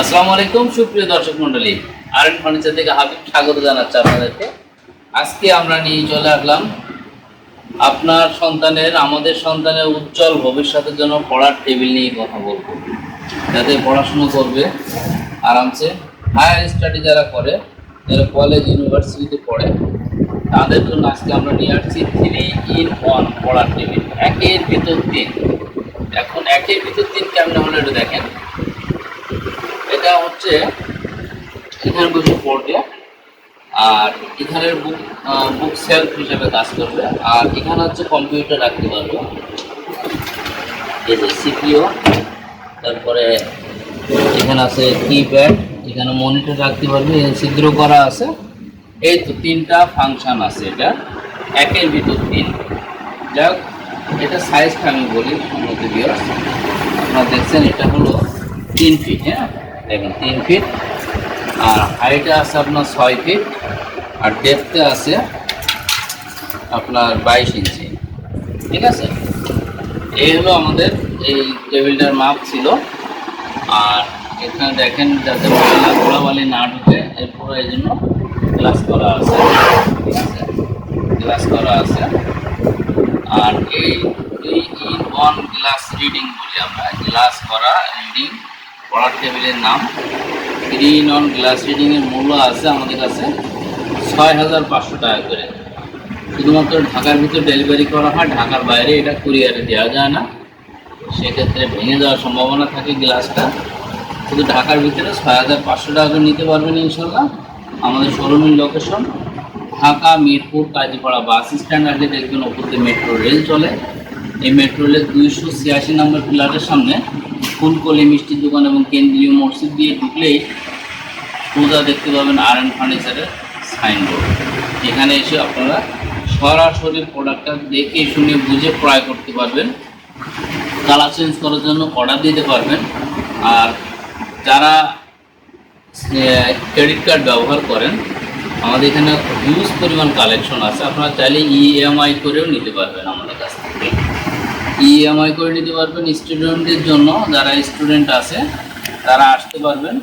আসসালামু আলাইকুম, সুপ্রিয় দর্শক মন্ডলী আর এন ফার্নিচার থেকে হাবিব স্বাগত জানাচ্ছি আপনাদেরকে। আজকে আমরা নিয়ে চলে আসলাম আপনার সন্তানের, আমাদের সন্তানের উজ্জ্বল ভবিষ্যতের জন্য পড়ার টেবিল নিয়ে কথা বলব। যাতে পড়াশুনো করবে আরামসে। হায়ার স্টাডি যারা করে, যারা কলেজ ইউনিভার্সিটিতে পড়ে, তাদের জন্য আজকে আমরা নিয়ে আসছি থ্রি ইন ওয়ান পড়ার টেবিল। একের ভিতর তিন। এখন একের ভিতর তিন কেমন হলো হচ্ছে এখানে বসে পড়বে আর এখানের বুক বুক সেলফ হিসেবে কাজ করবে। আর এখানে হচ্ছে কম্পিউটার রাখতে পারবে। এই যে সিপিও তারপরে এখানে আছে কিপ্যাড এখানে মনিটর রাখতে পারবে। ছিদ্র করা আছে। এই তো তিনটা ফাংশন আছে এটা। একের ভিতর তিন। যাই হোক এটা সাইজটা আমি বলি সম্মত বিয়ার্স আপনারা দেখছেন, এটা হলো তিন ফিট হ্যাঁ? দেখেন, তিন ফিট আর হাইটে আছে আপনার ছয় ফিট আর ডেপথে আছে আপনার বাইশ ইঞ্চি ঠিক আছে? এই হলো আমাদের এই টেবিলটার মাপ ছিল। আর এখানে দেখেন যাতে মশলা গোড়াবালি না ঢুকে এরপর এই জন্য গ্লাস করা আছে। ঠিক আছে? গ্লাস করা আছে। আর এই দুই ইন ওয়ান গ্লাস রিডিং বলি আমরা। গ্লাস করা রিডিং পড়ার টেবিলের নাম। থ্রি নন গ্লাস রিডিংয়ের মূল্য আছে আমাদের কাছে ছয় হাজার পাঁচশো টাকা করে। শুধুমাত্র ঢাকার ভিতর ডেলিভারি করা হয়, ঢাকার বাইরে এটা কুরিয়ারে দেওয়া যায় না। সেক্ষেত্রে ভেঙে যাওয়ার সম্ভাবনা থাকে গ্লাসটা শুধু ঢাকার ভিতরে ছয় হাজার পাঁচশো টাকা করে নিতে পারবেন ইনশাল্লাহ আমাদের শোরুমের location Dhaka, Mirpur, Kazipara bus stand আসলে দেখবেন ওপরতে মেট্রো রেল চলে। এই মেট্রো রেলের দুইশো ছিয়াশি নম্বর পিলারের সামনে ফুলকলি মিষ্টির দোকান এবং কেন্দ্রীয় মসজিদ দিয়ে ঢুকলেই সোজা দেখতে পাবেন আর এন ফার্নিচারের সাইনবোর্ড এখানে এসে আপনারা সরাসরি প্রোডাক্টটা দেখে শুনে বুঝে ক্রয় করতে পারবেন। কালার চেঞ্জ করার জন্য অর্ডার দিতে পারবেন। আর যারা ক্রেডিট কার্ড ব্যবহার করেন, আমাদের এখানে হিউজ পরিমাণ কালেকশন আছে। আপনারা চাইলে ইএমআই করেও নিতে পারবেন আমাদের কাছ থেকে। ইএমআই করে নিতে পারবেন স্টুডেন্টদের জন্য যারা স্টুডেন্ট আছে তারা আসতে পারবেন।